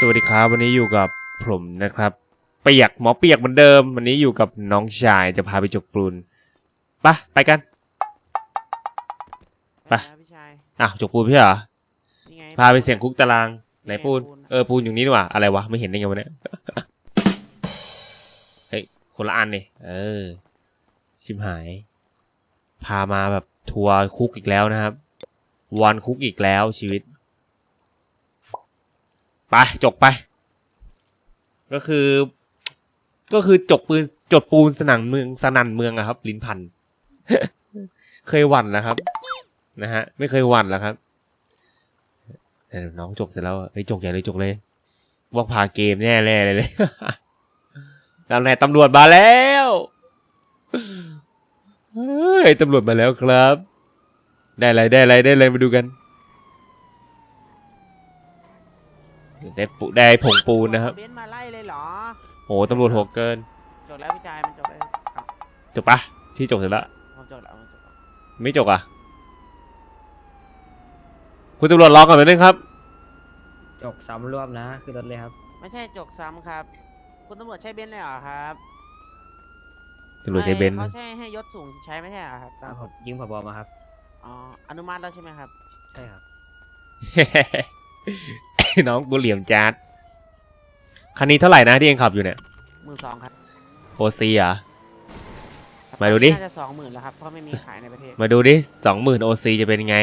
สวัสดีครับวันนี้อยู่กับผมนะครับ เปียกหมอเปียกเหมือนเดิม วันนี้อยู่กับน้องชายจะพาไปจกปูนไปะไปกันไปครับพี่ชายอ้าวจกปูนพี่เหรอนี่ไงพาไปเสียงคุกตารางไหนปูนปูนเออปูนอยู่นี่ดีกว่าอะไรวะไม่เห็นได้ไงวะเนี่ยเฮ้ยคนละอันนี่เออชิมหาย พามาแบบทัวร์คุกอีกแล้วนะครับวันคุกอีกแล้วชีวิต ไปจกไป ก็คือ ก็คือจกปืนจดปูนสนันเมืองสนันเมืองอะครับ ลิ้นพัน เคยหวั่นแล้วครับ นะฮะ ไม่เคยหวั่นแล้วครับแต่น้องจกเสร็จแล้วอะเฮ้ยจกใหญ่เลยจกเลยว่าพาเกมแน่แน่เลยเลยตำรวจตำรวจมาแล้วเฮ้ยตำรวจมาแล้วครับ ได้อะไรได้อะไรได้อะไรมาดูกัน ได้ปูได้ผงปูนนะครับเบนซ์มาไล่เลยเหรอโหตำรวจโหดเกิน จบแล้วพี่ชายมันจบแล้วครับจบปะพี่จบเสร็จแล้วผมจบแล้วผมจบแล้วไม่จบอะ คุณตำรวจรอก่อนหน่อยนึงครับ จกซ้ำรวบนะ คือรถเลยครับ ไม่ใช่จกซ้ำครับ คุณตำรวจใช้เบนซ์เลยเหรอครับตำรวจใช้เบนซ์ไม่เขาใช้ให้ยศสูงใช้ไม่ใช่เหรอครับตามอะผมยิงผบมาครับ อ๋ออนุมัติแล้วใช่ไหมครับ ใช่ครับ น้องกูเหลี่ยมจัดคันนี้เท่าไหร่นะที่เองขับอยู่เนี่ยหมื่นสองครับโอซีอะ มาดูดิ น่าจะสองหมื่นแล้วครับ เพราะไม่มีขายในประเทศมาดูดิสองหมื่นโอซีจะเป็นยังไง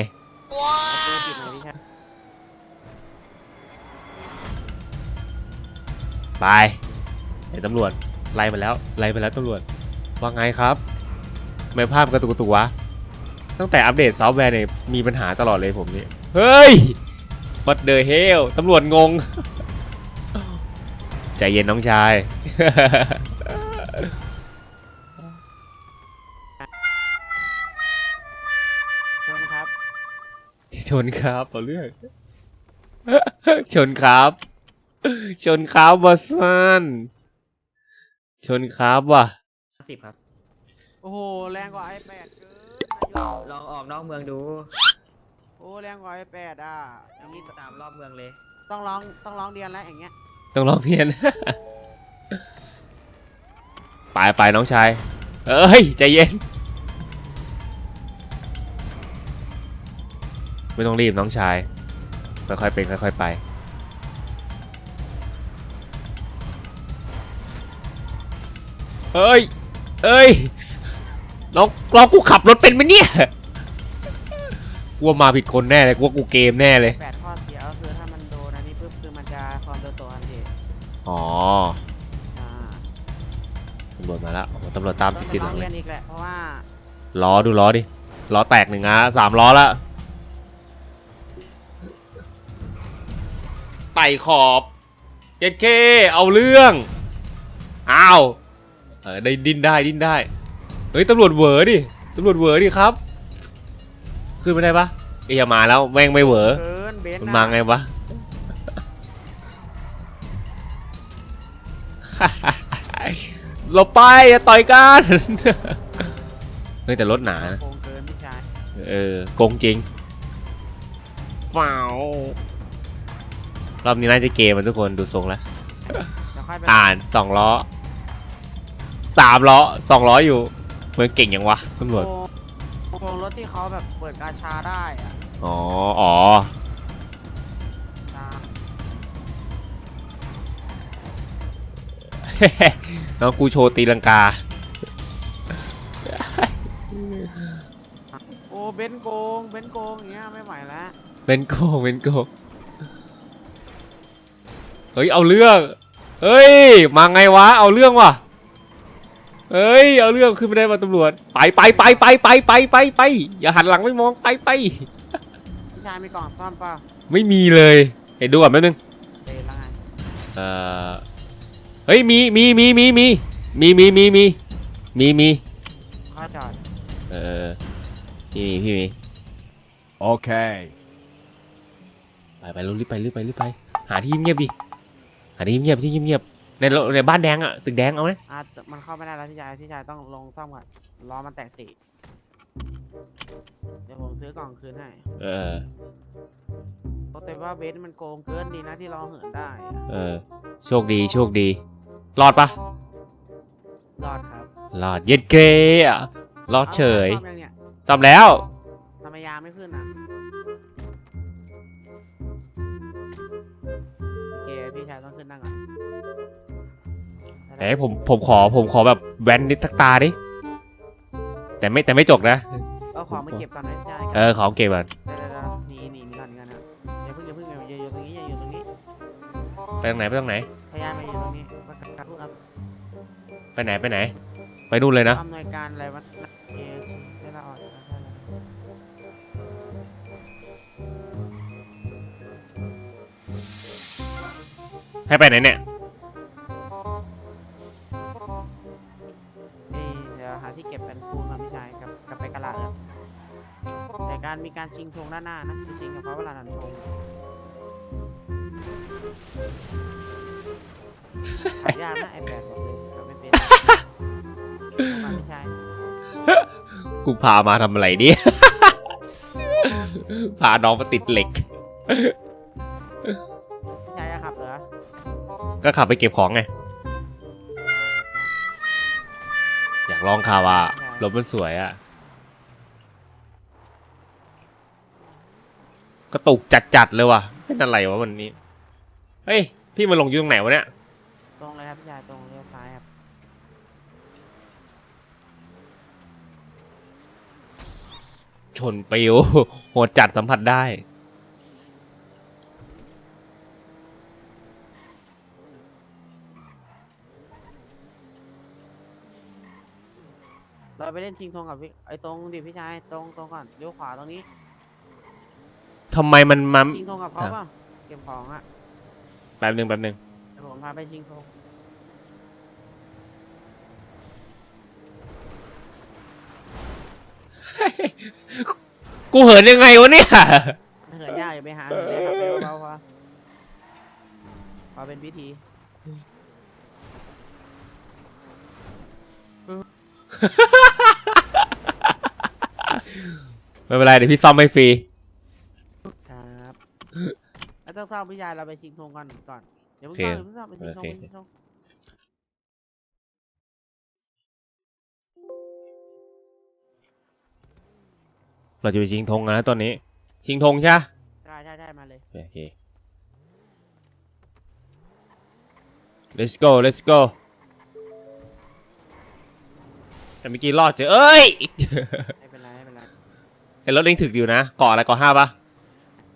ประตูปิดเลยพี่ชายไปไอ้ตำรวจไล่มาแล้วไล่มาแล้วตำรวจว่าไงครับทำไม่ภาพกระตุกกระตุกวะตั้งแต่อัปเดตซอฟต์แวร์เนี่ยมีปัญหาตลอดเลยผมเนี่ยเฮ้ย what the hell ตำรวจงง ใจเย็นน้องชาย ชนครับ ชนครับเอาเรื่อง ชนครับ ชนครับบอสซันชนครับว่ะ สิบครับ โอ้โห แรงกว่า iPad เกินลนาองยกลองออกนอกเมืองดูโอ้แรงกว่า iPad อะอย่างนี้ตามรอบเมืองเลย ต้องร้องต้องร้องเรียนแล้วอย่างเงี้ยต้องร้องเรียน ไปไปน้องชาย เอ้ย ใจเย็น ไม่ต้องรีบน้องชาย ค่อยๆเป็นค่อยๆไป เอ้ย เอ้ยลองลองกูขับรถเป็นไหมเนี่ย กูว่ามาผิดคนแน่เลยกูว่ากูเกมแน่เลย แปดข้อเสียก็คือถ้ามันโดนอันนี้ปุ๊บคือมันจะความเร็วตัวทันทีอ๋ออ่าตำรวจมาแล้วโอ้โหตำรวจตามต้องติดๆหร้ลัองงเลเรียยนอีกแหละเพราะว่าล้อดูล้อดิล้อแตกหนึ่งอะสามล้อละไต่ขอบเจ็ดเคเอาเรื่องอ้าวเออได้ดิ้นได้ดิ้นได้เฮ้ยตำรวจเหวอดิตำรวจเหวอดิครับ ขึ้นไม่ได้ปะเอียมาแล้วแม่งไม่เหวอเกินเบนมันซ์มานะไงวะหลบไปอย่าต่อยกันเฮ้ยแต่รถหนานะโกงเกินพี่ชายเออโกงจริงฟ้าวรอบนี้น่าจะเกมมันทุกคนดูทรงแล้วเดี๋ยวค่อยไปอ่านสองล้อสามล้อสองล้ออยู่ เมืองเก่งยังวะตำรวจโกง โกงรถที่เขาแบบเปิดกาชาได้อะอ๋อ อ๋ออ่าน้องกูโชว์ตีลังกา โอ้เบนซ์โกงเบนซ์โกงอย่างเงี้ยไม่ไหวแล้วเป็นโกงเป็นโกงเฮ้ย เอาเรื่อง เฮ้ย มาไงวะ เอาเรื่องว่ะ เฮ้ยเอาเรื่องขึ้นไม่ได้มาตำรวจ ไปไปไปไปไปไปไปไปอย่าหันหลังไม่มองไปไปพี่ชายมีกล่องซ่อมเปล่าไม่มีเลยเห็นดูก่อนแป๊บนึงเดนแล้วไงเอ่อเฮ้ยมีมีมีมีมีมีมีมีมีมีมีข้อจอดเออพี่มีพี่มี Okay. ไปไปรีบไปรีบไปรีบไป หาที่เงียบดิหาที่เงียบที่เงียบ ในโรในบ้านแดงอะตึกแดงเอาไหมอะมันเข้าไม่ได้แล้วพี่ชายพี่ชายต้องลงซ่อมก่อนล้อมันแตกสี่เดี๋ยวผมซื้อกล่องคืนให้เออแต่ว่าเบสมันโกงเกินดีนะที่เราเหินได้อะเออ โชคดีโชคดี รอดปะรอดครับรอดเย็ดเกอะรอดเฉยอาซ่อมยังเนี่ยจำแล้ว ทำไมยาไม่ขึ้นอะ ไหนผมผมขอผมขอแบบแว้นนิดสักตาดิแต่ไม่แต่ไม่จกนะเอาของมาเก็บก่อนนะพี่ชายเออของเก็บก่อนเดี๋ยวๆๆหนีหนีหนีก่อนหนีก่อนนะอย่าเพิ่งอย่าเพิ่งอย่าอย่าอยู่ตรงนี้อย่าอยู่ตรงนี้ไปตรงไหนไปตรงไหนพยายามมาอยู่ตรงนี้มากระทุกครับไปไหนไปไหน ไปนู่นเลยนะอำนวยการอะไรวะเอได้ละออกได้ละให้ไปไหนเนี่ย การมีการชิงธงด้านหน้านะชิงกับเขาเวลานันธงหายากนะไอแปดบอกเลยเราไม่เป็นมาพี่ชายกูพามาทำอะไรเนี่ย พาน้องมาติดเหล็กพี่ชายจะขับเหรอก็ขับไปเก็บของไง อยากลองคาว่า รถมันสวยอะ กระตุกจัดๆเลยว่ะเป็นอะไรวะวันนี้ เฮ้ย พี่มาลงอยู่ตรงไหนวะเนี่ย ตรงเลยครับพี่ชายตรงเลี้ยวซ้ายครับ ชนปิว โหดจัดสัมผัสได้ เราไปเล่นชิงธงกับพี่ไอตรงดิพี่ชายตรงตรงก่อนเลี้ยวขวาตรงนี้ ทำไมมันมาชิงธงกับเขาเปล่าเก็บของอะแป๊บหนึ่งแป๊บหนึ่งเดี๋ยวผมพาไปชิงธงกูเหินยังไงวะเนี่ยเหินยากอย่าไปหาเหินเลยครับไปเบาๆพอพอเป็นพิธีไม่เป็นไรเดี๋ยวพี่ซ่อมให้ฟรีครับแล้ว ต้องเศร้าพี่ชายเราไปชิงธงก่อนก่อนเดี๋ยวเพิ่งโอเคเศร้าเดี๋ยวเพิ่งเศร้าไปชิงธงโอเคไปชิงธงเราจะไปชิงธงนะตอนนี้ ชิงธงใช่ปะได้ได้ได้มาเลย โอเค let's go let's go แต่เมื่อกี้รอดเจอเอ้ยไม่เป็นไรไม่เป็นไรไอ้รถเองถึกอยู่นะเกาะอะไรเกาะห้าปะ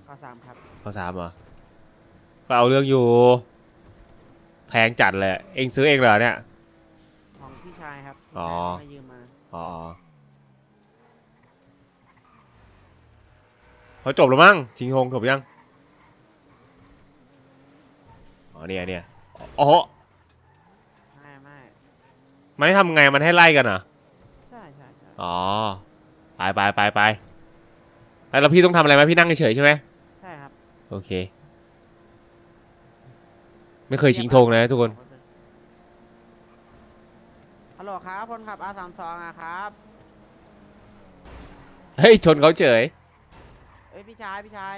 ข้อสามครับ เกาะสามเหรอ ก็เอาเรื่องอยู่ แพงจัดเลย เองซื้อเองเหรอเนี่ย ของพี่ชายครับอ๋อพี่ชายมายืมมา อ๋อเขาจบแล้วมั้งชิงธงจบยัง อ๋อเนี่ยเนี่ยอ๋อไม่ไม่มันให้ทำไงมันให้ไล่กันเหรอใช่ใช่ใช่อ๋อ ไปไปไปไปแล้วพี่ต้องทำอะไรไหมพี่นั่งเฉยๆใช่ไหม ใช่ครับ โอเค ไม่เคยชิงธงนะทุกคน ฮัลโหลครับคนขับ R32 อะครับ เฮ้ย ชนเขาเฉยเอ้ยพี่ชายพี่ชาย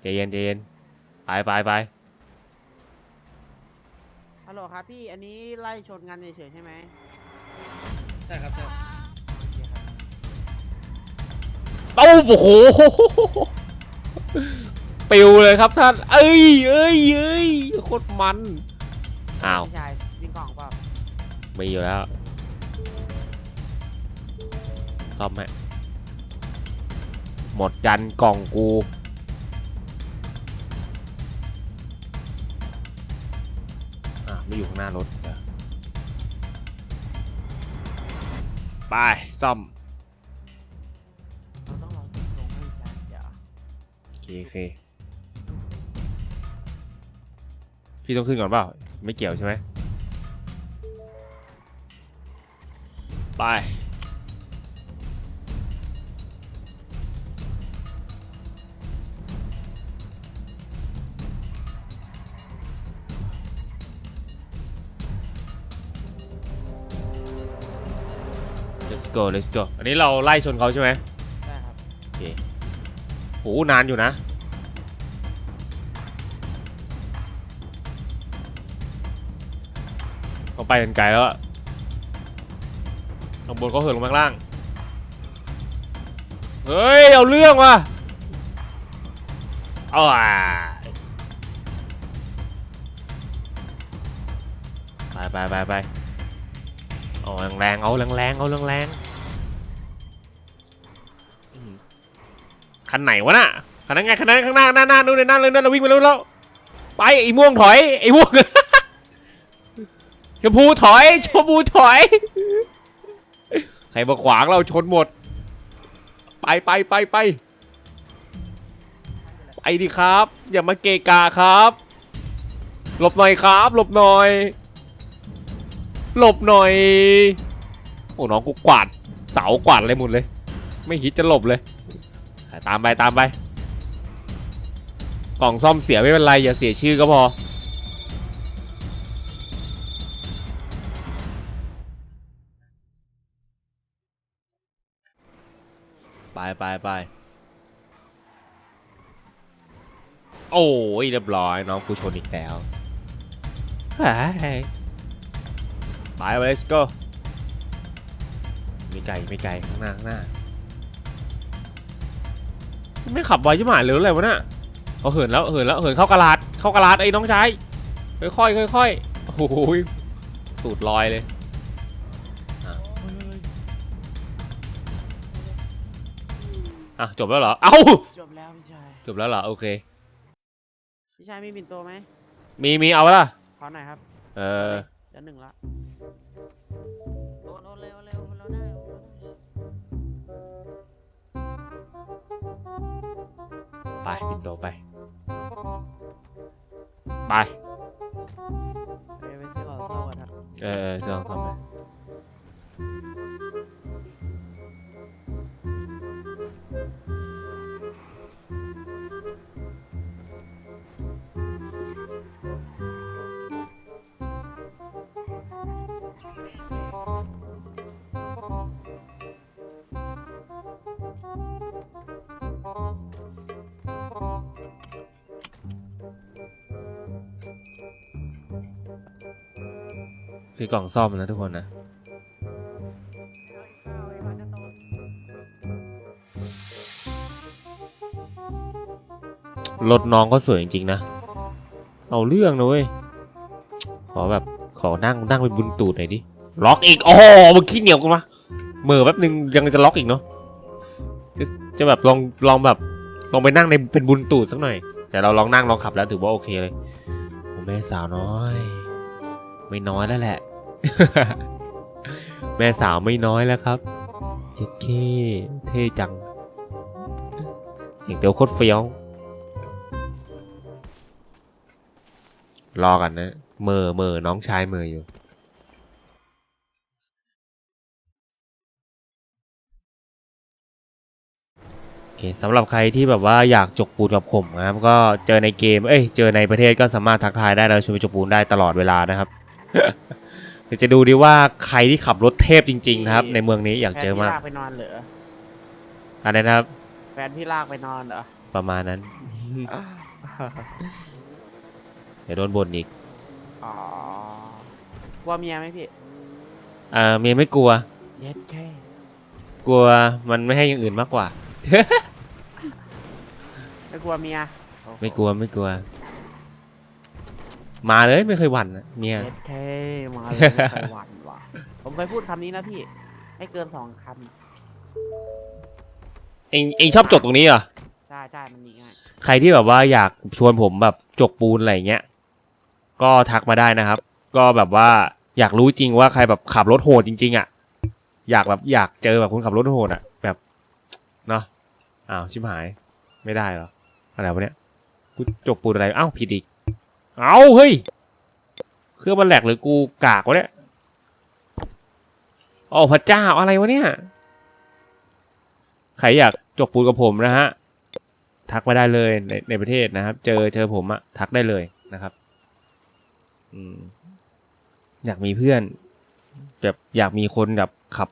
ใจเย็นใจเย็นไปไปไปฮัลโหลครับพี่ อันนี้ไล่ชนกันเฉยๆใช่ไหมใช่ครับใช่โอเคครับเต้าโอ้โห ปิวเลยครับท่าน เอ้ยเอ้ยเอ้ยโคตรมัน อ้าวพี่ชายวิ่งกล่องเปล่ามีอยู่แล้วซ่อมไหมหมดยันกล่องกู อะไม่อยู่ข้างหน้ารถเดี๋ยวไปซ่อม เราต้องลองชิงธงให้พี่ชายเดี๋ยวโอเคโอเค พี่ต้องขึ้นก่อนเปล่า ไม่เกี่ยวใช่ไหมไป let's go let's go อันนี้เราไล่ชนเขาใช่ไหม ได้ครับ โหนานอยู่นะ ไปกันไกลแล้วอะข้างบนก็เหินลงมาข้างล่าง เฮ้ย เอาเรื่องว่ะเอาอะไปไปไปไปเอาแรงๆเอาแรงๆเอาแรงๆอืมคันไหนวะน่ะคันนั้นไงคันนั้นข้างหน้าหน้าหน้านู่นเลยหน้าเลยนั่นเราวิ่งไปแล้วแล้วไปไอ้ม่วงถอยไอ้ม่วง มพูถอยชมพูถอย ใครมาขวางเราชนหมด ไปไปไปไปไปดิครับ อย่ามาเกกาครับหลบหน่อยครับ หลบหน่อย หลบหน่อยโอ้น้องกูกวาดเสากวาดอะไรหมดเลย ไม่คิดจะหลบเลย ตามไปตามไป กล่องซ่อมเสียไม่เป็นไรอย่าเสียชื่อก็พอ ไปไปไปโอ้ยเรียบร้อยน้องกูชนอีกแล้วเฮ้ยไปไป let's go ไม่ไกลไม่ไกลข้างหน้าข้างหน้าไม่ขับไวใช่ไหมหรืออะไรวะน่ะเขาเหินแล้วเหินแล้วเหินเข้ากระลาดเข้ากระลาดไอ้น้องชายค่อยๆค่อยๆโอ้โหตูดลอยเลย อะจบแล้วเหรอ เอ้า จบแล้วพี่ชายจบแล้วเหรอ โอเค พี่ชายมีบินโตไหมมีมีเอาปะล่ะ ขอหน่อยครับเออ เดี๋ยวหนึ่งละโอนโอนเร็วเร็วเราได้โอนเราได้ไปบินโตไป ไปไปไปซื้อของเข้าก่อนครับเออเสื้อของซ่อมไป ซื้อกล่องซ่อมนะทุกคนนะ รถน้องก็สวยจริงๆนะ เอาเรื่องนะเว้ย ขอแบบขอนั่งนั่งไปบุญตูดหน่อยดิ ล็อกอีก โอ้โหมึงขี้เหนียวกันมาเมื่อแป๊บนึงยังจะล็อกอีกเนาะจะจะแบบลองลองแบบลองไปนั่งในเป็นบุญตูดสักหน่อย แต่เราลองนั่งลองขับแล้วถือว่าโอเคเลยโอ้แม่สาวน้อย ไม่น้อยแล้วแหละ แม่สาวไม่น้อยแล้วครับเจ๊เท่เท่จังเห็นเตียวโคตรเฟี้ยว รอกันนะเมอเมอน้องชายเมออยู่โอเคสำหรับใครที่แบบว่าอยากจกปูนกับผมนะครับ ก็เจอในเกม เอ้ย เจอในประเทศก็สามารถทักทายได้แล้วชวนไปจกปูนได้ตลอดเวลานะครับ เดี๋ยวจะดูดิว่าใครที่ขับรถเทพจริง ๆ นะครับ ในเมืองนี้อยากเจอมากแฟนพี่ลากไปนอนเหรออะไรนะครับ แฟนพี่ลากไปนอนเหรอประมาณนั้น เดี๋ยวโดนบ่นอีกอ๋อกลัวเมียไหมพี่อ่าเมียไม่กลัว เย็ดแค่กลัวมันไม่ให้อย่างอื่นมากกว่า ไม่กลัวเมียโอ้โหไม่กลัวไม่กลัว มาเลยไม่เคยหวั่นนะเมียเย็ดแค่มาเลยไม่เคยหวั่นว่ะ ผมเคยพูดคำนี้นะพี่ ไม่เกินสองคเองเองชอบจกตรงนี้เหรอำใช่ใช่มันดีง่ายใครที่แบบว่าอยากชวนผมแบบจกปูนอะไรอย่างเงี้ย ก็ทักมาได้นะครับ ก็แบบว่าอยากรู้จริงว่าใครแบบขับรถโหดจริง ๆ อะ อยากแบบอยากเจอแบบคนขับรถโหดอะ แบบเนาะอ้าวชิบหายไม่ได้เหรออะไรวะเนี่ยกูจกปูนอะไรอ้าวผิดอีก เอาเฮ้ย เครื่องมันแหลกหรือกูกากวะเนี่ยโอ้พระเจ้าอะไรวะเนี่ย ใครอยากจกปูนกับผมนะฮะ ทักมาได้เลยในในประเทศนะครับ เจอเจอผมอะทักได้เลยนะครับ อืม อยากมีเพื่อนแบบอยากมีคนแบบขับ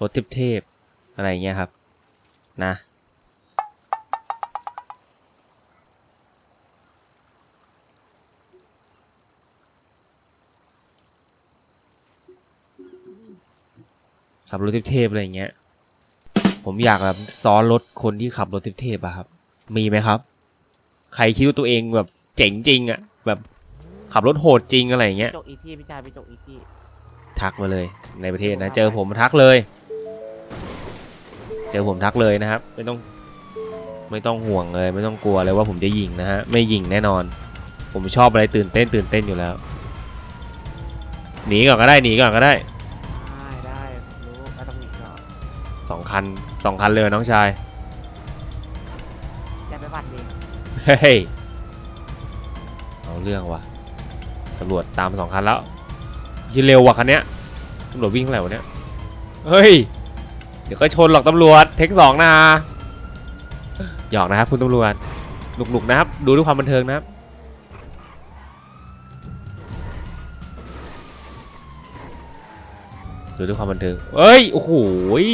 รถเทพๆอะไรเงี้ยครับ นะ ขับรถเทพๆอะไรอย่างเงี้ย ผมอยากแบบซ้อนรถคนที่ขับรถเทพๆอะครับ มีไหมครับ ใครคิดว่าตัวเองแบบเจ๋งจริงอะแบบขับรถโหดจริงอะไรอย่างเงี้ยจกอีกที่พี่ชายไปจกอีกที่ทักมาเลยในประเทศนะ เจอผมทักเลย เจอผมทักเลยนะครับ ไม่ต้อง ไม่ต้องห่วงเลย ไม่ต้องกลัวเลยว่าผมจะยิงนะฮะไม่ยิงแน่นอน ผมชอบอะไรตื่นเต้นตื่นเต้นอยู่แล้วหนีก่อนก็ได้หนีก่อนก็ได้ได้ คันสองคันเลยน้องชายจะไปบัตรเองเฮ้ยเอาเรื่องว่ะตำรวจตามมาสองคันแล้วยีเร็วว่ะคันเนี้ยตำรวจวิ่งเท่าไหร่วะเนี้ยเฮ้ยเดี๋ยวก็ชนหรอกตำรวจเทคสองนะหยอกนะครับคุณตำรวจหนุกๆนะครับดูด้วยความบันเทิงนะครับดูด้วยความบันเทิงเอ้ย โอ้โหย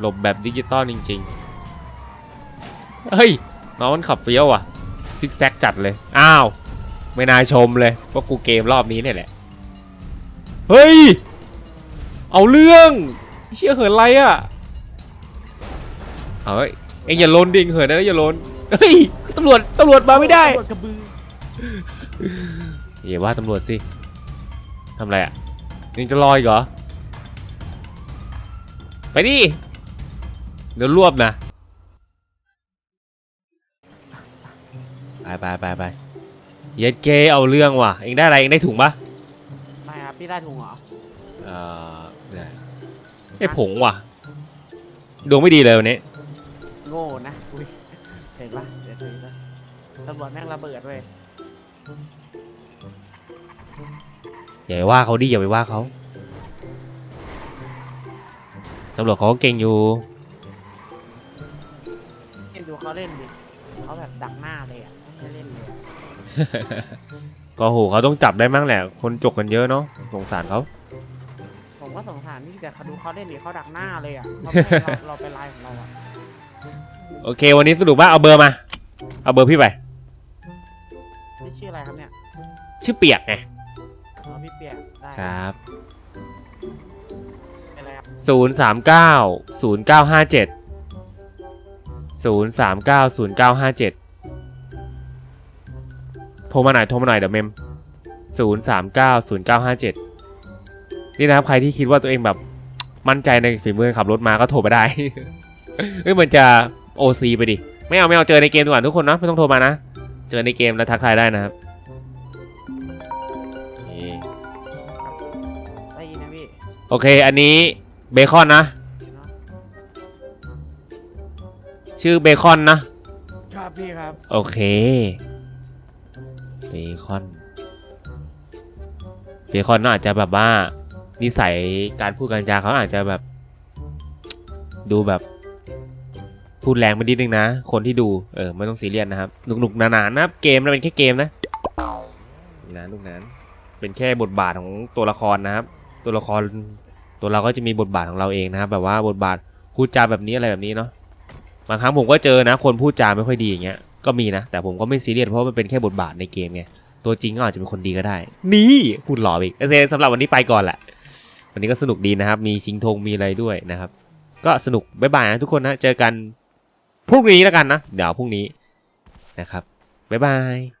หลบแบบดิจิตอลจริงๆ เฮ้ย น้องมันขับเฟี้ยวอะ ซิกแซกจัดเลย อ้าว ไม่น่าชมเลยว่ากูเกมรอบนี้เนี่ยแหละ เฮ้ย เอาเรื่องเชื่อเหินอะไรอะ เฮ้ย เอ็งอย่าลนดิงเหินนะอย่าลนเฮ้ยตำรวจตำรวจมาไม่ได้ตำรวจกระบืออย่าว่าตำรวจสิทำอะไรอะยังจะรออีกเหรอ ไปดิ เดี๋ยวรวบนะ ไปไปไปไปเย็ดเกเอาเรื่องว่ะ เองได้อะไร เองได้ถุงปะไม่ครับพี่ได้ถุงเหรอ เออได้ได้ผงว่ะ ดวงไม่ดีเลยวันนี้ โง่นะอุ้ยเห็นปะเดี๋ยวดูนะตำรวจแม่งระเบิดเว้ยอย่าไปว่าเขาดิอย่าไปว่าเขาตำรวจเขาก็เก่งอยู่ เห็นดูเขาเล่นดิเขาแบบดักหน้าเลยอะไม่ให้เล่นเลยอะก็โหเขาต้องจับได้มั้งแหละ คนจกกันเยอะเนาะสงสารเขาผมก็สงสารนี่แต่เขาดูเขาเล่นดิเขาดักหน้าเลยอะเขาไม่ให้เราเราไปไล่ของเราอะโอเค วันนี้สรุปว่าเอาเบอร์มา เอาเบอร์พี่ไป นี่ชื่ออะไรครับเนี่ยชื่อเปียกไงอ๋อพี่เปียกได้ครับเป็นอะไรครับศูนย์สามเก้าศูนย์เก้าห้าเจ็ด ศูนย์สามเก้าศูนย์เก้าห้าเจ็ดโทรมาหน่อยโทรมาหน่อยเดี๋ยวเมมศูนย์สามเก้าศูนย์เก้าห้าเจ็ดนี่นะครับใครที่คิดว่าตัวเองแบบมั่นใจในฝีมือขับรถมาก็โทรไปได้เฮ้ยมันจะโอซีไปดิ ไม่เอาไม่เอาเจอในเกมดีกว่าทุกคนนะไม่ต้องโทรมานะ เจอในเกมแล้วทักทายได้นะครับนี่ได้ยินนะพี่ โอเค อันนี้เบคอนนะเนาะ ชื่อเบคอนนะ ครับพี่ครับ โอเค เบคอน เบคอนน่าอาจจะแบบว่า นิสัยการพูดการจาเขาอาจจะแบบ ดูแบบ พูดแรงไปนิดนึงนะ คนที่ดู เออ ไม่ต้องซีเรียสนะครับ หนุกๆหนาๆนะครับ เกมนะเป็นแค่เกมนะนะลูกนั้น เป็นแค่บทบาทของตัวละครนะครับ ตัวละครตัวเราก็จะมีบทบาทของเราเองนะครับ แบบว่าบทบาทพูดจาแบบนี้อะไรแบบนี้เนาะ บางครั้งผมก็เจอนะ คนพูดจาไม่ค่อยดีอย่างเงี้ยก็มีนะ แต่ผมก็ไม่ซีเรียสเพราะมันเป็นแค่บทบาทในเกมไงตัวจริงก็อาจจะเป็นคนดีก็ได้ นี่พูดหล่ออีกเอเคสำหรับวันนี้ไปก่อนแหละวันนี้ก็สนุกดีนะครับ มีชิงธงมีอะไรด้วยนะครับ ก็สนุกบ๊ายบายนะทุกคนนะเจอกันพรุ่งนี้แล้วกันนะ เดี๋ยวพรุ่งนี้นะครับบ๊ายบาย